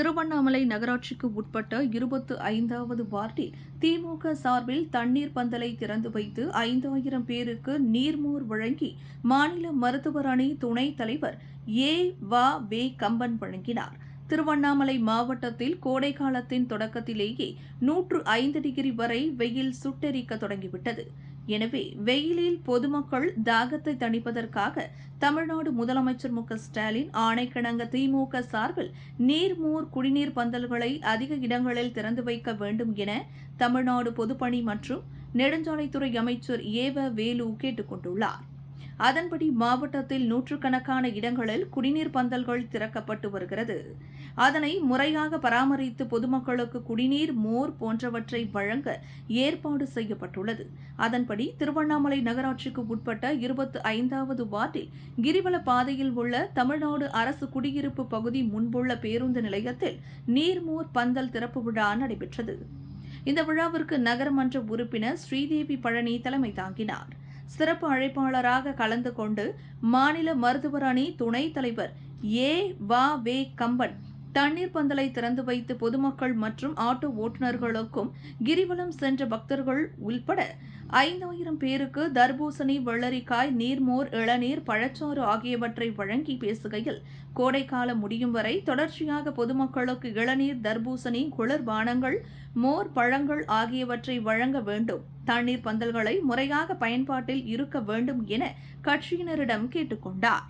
திருவண்ணாமலை நகராட்சிக்கு உட்பட்ட இருபத்து ஐந்தாவது வார்டில் திமுக சார்பில் தண்ணீர் பந்தலை திறந்து வைத்து ஐந்தாயிரம் பேருக்கு நீர்மோர் வழங்கி மாநில மருத்துவர் அணி துணைத் தலைவர் ஏ வா வே கம்பன் வழங்கினார். திருவண்ணாமலை மாவட்டத்தில் கோடை காலத்தின் தொடக்கத்திலேயே நூற்று ஐந்து டிகிரி வரை வெயில் சுட்டெரிக்க தொடங்கிவிட்டது. எனவே வெயிலில் பொதுமக்கள் தாகத்தை தணிப்பதற்காக தமிழ்நாடு முதலமைச்சர் மு க ஸ்டாலின் ஆணைக்கிணங்க திமுக சார்பில் நீர்மோர் குடிநீர் பந்தல்களை அதிக இடங்களில் திறந்து வைக்க வேண்டும் என தமிழ்நாடு பொதுப்பணி மற்றும் நெடுஞ்சாலைத்துறை அமைச்சர் ஏவ வேலு கேட்டுக் கொண்டுள்ளார் அதன்படி மாவட்டத்தில் நூற்றுக்கணக்கான இடங்களில் குடிநீர் பந்தல்கள் திறக்கப்பட்டு வருகிறது. அதனை முறையாக பராமரித்து பொதுமக்களுக்கு குடிநீர் மோர் போன்றவற்றை வழங்க ஏற்பாடு செய்யப்பட்டுள்ளது. அதன்படி திருவண்ணாமலை நகராட்சிக்கு உட்பட்ட இருபத்தி ஐந்தாவது வார்டில் கிரிவல பாதையில் உள்ள தமிழ்நாடு அரசு குடியிருப்பு பகுதி முன்புள்ள பேருந்து நிலையத்தில் நீர்மோர் பந்தல் திறப்பு விழா நடைபெற்றது. இந்த விழாவிற்கு நகரமன்ற உறுப்பினர் ஸ்ரீதேவி பழனி தலைமை தாங்கினார். சிறப்பு அழைப்பாளராக கலந்து கொண்டு மாநில மருத்துவர் அணி துணைத் தலைவர் ஏ வா வே கம்பன் தண்ணீர் பந்தலை திறந்து வைத்து பொதுமக்கள் மற்றும் ஆட்டோ ஓட்டுநர்களுக்கும் கிரிவலம் சென்ற பக்தர்கள் உள்பட ஐந்தாயிரம் பேருக்கு தர்பூசணி வெள்ளரிக்காய் நீர்மோர் இளநீர் பழச்சாறு ஆகியவற்றை வழங்கி பேசுகையில் கோடைக்காலம் முடியும் வரை தொடர்ச்சியாக பொதுமக்களுக்கு இளநீர் தர்பூசணி குளிர்பானங்கள் மோர் பழங்கள் ஆகியவற்றை வழங்க வேண்டும். தண்ணீர் பந்தல்களை முறையாக பயன்பாட்டில் இருக்க வேண்டும் என கட்சியினரிடம் கேட்டுக்கொண்டார்.